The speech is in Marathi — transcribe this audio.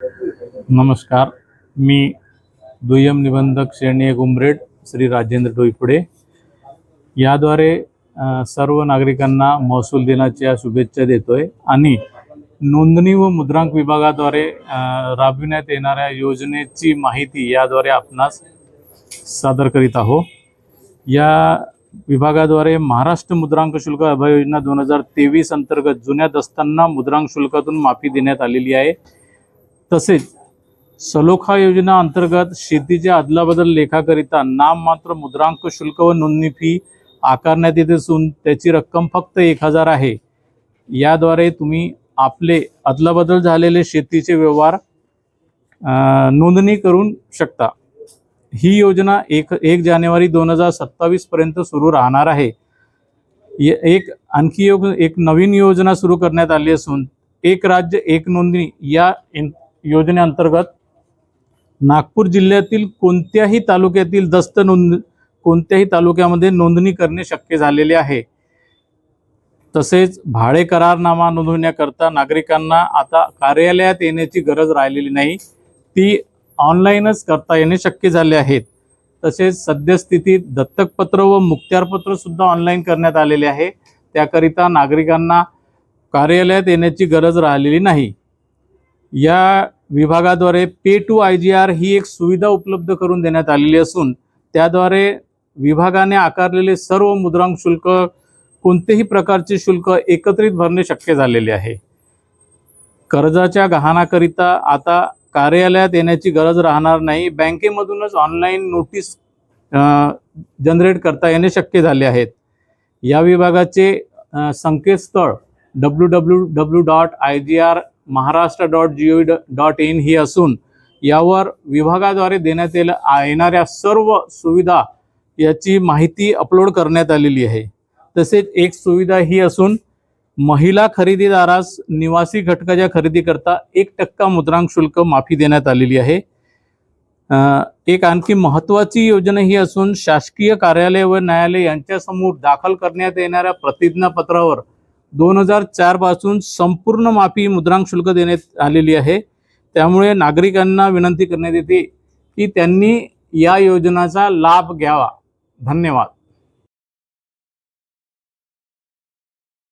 नमस्कार मी दुय्यम निबंधक श्रेणी एक उमरेड श्री राजेंद्र डोईपुडे याद्वारे सर्व नागरिकांना महसूल दिनाच्या शुभेच्छा देतोय आणि नोंदणी व मुद्रांक विभागाद्वारे राबविण्यात येणाऱ्या योजनेची माहिती याद्वारे आपणास सादर करीत आहो या विभागाद्वारे महाराष्ट्र मुद्रांक शुल्क अभय योजना दोन हजार तेवीस अंतर्गत जुन्या दस्तांना मुद्रांक शुल्कातून माफी देण्यात आलेली आहे. तसेच सलोखा योजना अंतर्गत शेतीच्या अदलाबदल लेखाकरिता नाममात्र मुद्रांक शुल्क व नोंदणी फी आकारण्यात येत असून त्याची रक्कम फक्त एक हजार आहे. याद्वारे तुम्ही आपले अदलाबदल झालेले शेतीचे व्यवहार नोंदणी करून शकता. ही योजना एक एक जानेवारी दोन हजार सत्तावीसपर्यंत सुरू राहणार आहे. एक आणखी योग एक नवीन योजना सुरू करण्यात आली असून एक राज्य एक नोंदणी या योजनेअंतर्गत नागपूर जिल्ह्यातील कोणत्याही तालुक्यातील दस्त नोंद कोणत्याही तालुक्यामध्ये नोंदणी करणे शक्य झालेले आहे. तसेच भाडे करारनामा नोंदवण्याकरता नागरिकांना आता कार्यालयात येण्याची गरज राहिलेली नाही. ती ऑनलाईनच करता येणे शक्य झाले आहेत. तसेच सद्यस्थितीत दत्तकपत्र व मुक्त्यारपत्र सुद्धा ऑनलाईन करण्यात आलेले आहे. त्याकरिता नागरिकांना कार्यालयात येण्याची गरज राहिलेली नाही. या विभागाद्वारे pay to I G R ही एक सुविधा उपलब्ध करून देण्यात आलेली असून त्याद्वारे विभागाने आकारलेले सर्व मुद्रांक शुल्क कोणतेही प्रकारचे शुल्क एकत्रित भरणे शक्य झालेले आहे. कर्जाच्या गहाणाकरिता आता कार्यालयात येण्याची गरज राहणार नाही. बँकेमधूनच ऑनलाईन नोटीस जनरेट करता येणे शक्य झाले आहेत. या विभागाचे संकेतस्थळ W W W dot I G R Maharashtra dot G O dot in ही असून यावर विभागाद्वारे देण्यात येणाऱ्या सर्व सुविधा याची माहिती अपलोड करण्यात आलेली आहे. तसेच एक सुविधा ही असून महिला खरेदीदारास निवासी घटकाच्या खरेदीकरता एक टक्का मुद्रांक शुल्क माफी देण्यात आलेली आहे. एक आणखी महत्त्वाची योजना ही असून शासकीय कार्यालय व न्यायालय यांच्यासमोर दाखल करण्यात येणाऱ्या प्रतिज्ञापत्रावर दोन हजार चारपासून संपूर्ण माफी मुद्रांक शुल्क देण्यात आलेली आहे. त्यामुळे नागरिकांना विनंती करण्यात येते की त्यांनी या योजनेचा लाभ घ्यावा. धन्यवाद.